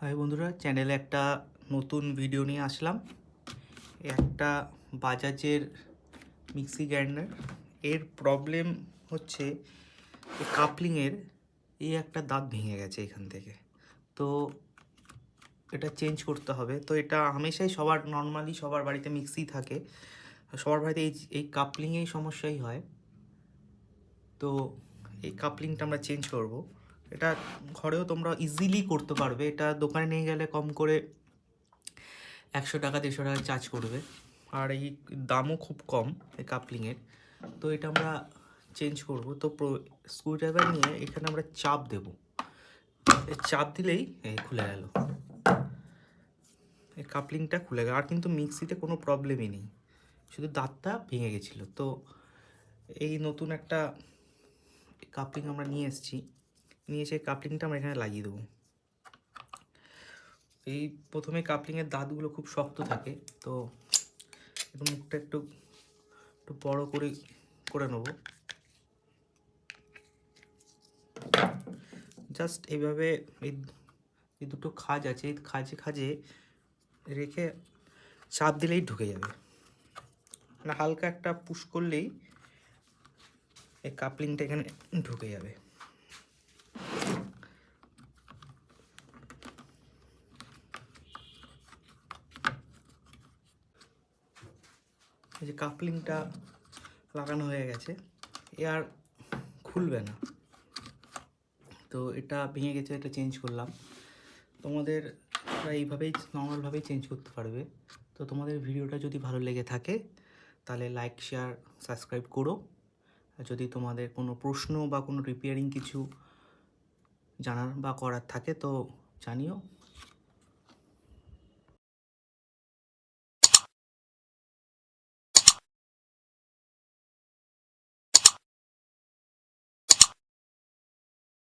High বন্ধুরা, চ্যানেলে একটা নতুন ভিডিও নিয়ে আসলাম। একটা বাজাজের মিক্সি গ্রাইন্ডার। এর প্রবলেম হচ্ছে কাপলিংয়ের এই একটা দাঁত ভেঙে গেছে এখান থেকে। তো এটা চেঞ্জ করতে হবে। তো এটা হামেশাই সবার নর্মালি সবার বাড়িতে মিক্সি থাকে। সবার বাড়িতে এই এই কাপলিংয়েই সমস্যাই হয়। তো এই কাপলিংটা আমরা চেঞ্জ করব। এটা ঘরেও তোমরা ইজিলি করতে পারবে। এটা দোকানে নিয়ে গেলে কম করে একশো টাকা, দেড়শো টাকা চার্জ করবে। আর এই দামও খুব কম, এই কাপলিংয়ের তো এটা আমরা চেঞ্জ করব। তো স্ক্রুড্রাইভার নিয়ে এখানে আমরা চাপ দেব। চাপ দিলেই খুলে গেল। এই কাপলিংটা খুলে গেল। আর কিন্তু মিক্সিতে কোনো প্রবলেমই নেই। শুধু দাঁতটা ভেঙে গেছিল। তো এই নতুন একটা কাপলিং আমরা নিয়ে এসেছি। নিয়ে এসে কাপলিংটা আমরা এখানে লাগিয়ে দেবো। এই প্রথমে কাপলিংয়ের দাঁতগুলো খুব শক্ত থাকে, তো মুখটা একটু একটু বড় করে করে নেব। জাস্ট এইভাবে এই দুটো খাজ আছে, এই খাজে খাজে রেখে চাপ দিলেই ঢুকে যাবে। মানে হালকা একটা পুশ করলেই এই কাপলিংটা এখানে ঢুকে যাবে। এই যে কাপলিংটা লাগানো হয়ে গেছে, এ আর খুলবে না। তো এটা ভেঙে গেছে, এটা চেঞ্জ করলাম। তোমাদের এইভাবেই নর্মালভাবেই চেঞ্জ করতে পারবে। তো তোমাদের ভিডিওটা যদি ভালো লেগে থাকে, তাহলে লাইক শেয়ার সাবস্ক্রাইব করো। যদি তোমাদের কোনো প্রশ্ন বা কোনো রিপেয়ারিং কিছু জানার বা করার থাকে তো জানিও।